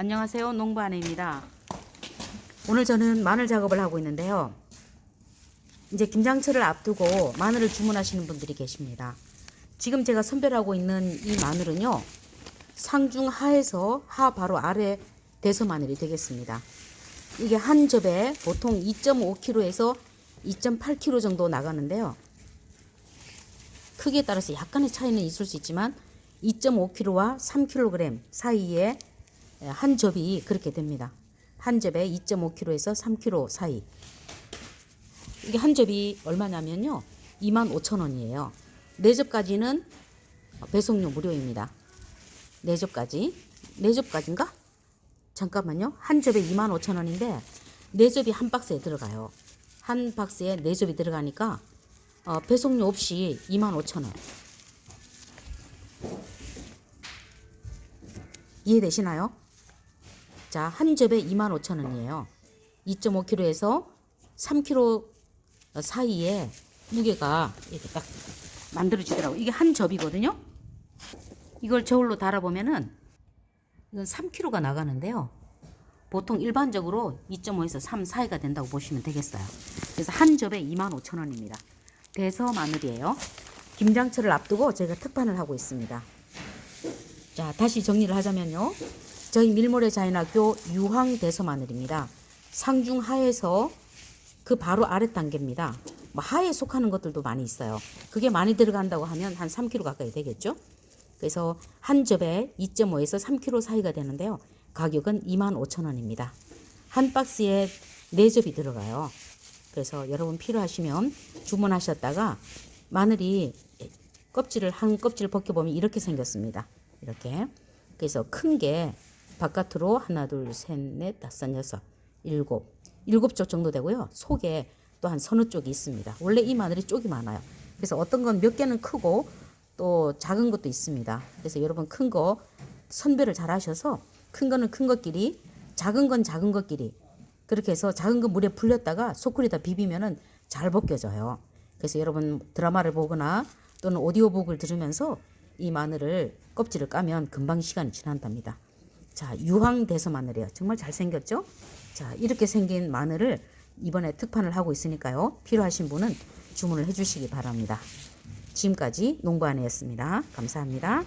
안녕하세요. 농부 아내입니다. 오늘 저는 마늘 작업을 하고 있는데요. 이제 김장철을 앞두고 마늘을 주문하시는 분들이 계십니다. 지금 제가 선별하고 있는 이 마늘은요. 상중 하에서 하 바로 아래 대서 마늘이 되겠습니다. 이게 한 접에 보통 2.5kg에서 2.8kg 정도 나가는데요. 크기에 따라서 약간의 차이는 있을 수 있지만 2.5kg와 3kg 사이에 한 접이 그렇게 됩니다. 한 접에 2.5kg에서 3kg 사이. 이게 한 접이 얼마냐면요. 25,000원이에요. 네 접까지는 배송료 무료입니다. 네 접까지. 네 접까지인가? 잠깐만요. 한 접에 25,000원인데 네 접이 한 박스에 들어가요. 한 박스에 네 접이 들어가니까 어, 배송료 없이 25,000원. 이해되시나요? 자, 한 접에 25,000원이에요. 2.5kg에서 3kg 사이에 무게가 이렇게 딱 만들어지더라고. 이게 한 접이거든요. 이걸 저울로 달아보면은 이건 3kg가 나가는데요. 보통 일반적으로 2.5에서 3 사이가 된다고 보시면 되겠어요. 그래서 한 접에 25,000원입니다. 대서 마늘이에요. 김장철을 앞두고 제가 특판을 하고 있습니다. 자, 다시 정리를 하자면요. 저희 밀모래 자연학교 유황 대서 마늘입니다. 상중 하에서 그 바로 아래 단계입니다. 뭐 하에 속하는 것들도 많이 있어요. 그게 많이 들어간다고 하면 한 3kg 가까이 되겠죠? 그래서 한 접에 2.5에서 3kg 사이가 되는데요. 가격은 25,000원입니다. 한 박스에 4접이 들어가요. 그래서 여러분 필요하시면 주문하셨다가 마늘이 껍질을 한 껍질을 벗겨보면 이렇게 생겼습니다. 이렇게. 그래서 큰 게 바깥으로 하나, 둘, 셋, 넷, 다섯, 여섯, 일곱, 일곱 쪽 정도 되고요. 속에 또 한 서너 쪽이 있습니다. 원래 이 마늘이 쪽이 많아요. 그래서 어떤 건 몇 개는 크고 또 작은 것도 있습니다. 그래서 여러분 큰 거 선별을 잘 하셔서 큰 거는 큰 것끼리 작은 건 작은 것끼리 그렇게 해서 작은 거 물에 불렸다가 소쿠리다 비비면은 잘 벗겨져요. 그래서 여러분 드라마를 보거나 또는 오디오북을 들으면서 이 마늘을 껍질을 까면 금방 시간이 지난답니다. 자, 유황 대서 마늘이에요. 정말 잘생겼죠? 자, 이렇게 생긴 마늘을 이번에 특판을 하고 있으니까요. 필요하신 분은 주문을 해 주시기 바랍니다. 지금까지 농부아내였습니다. 감사합니다.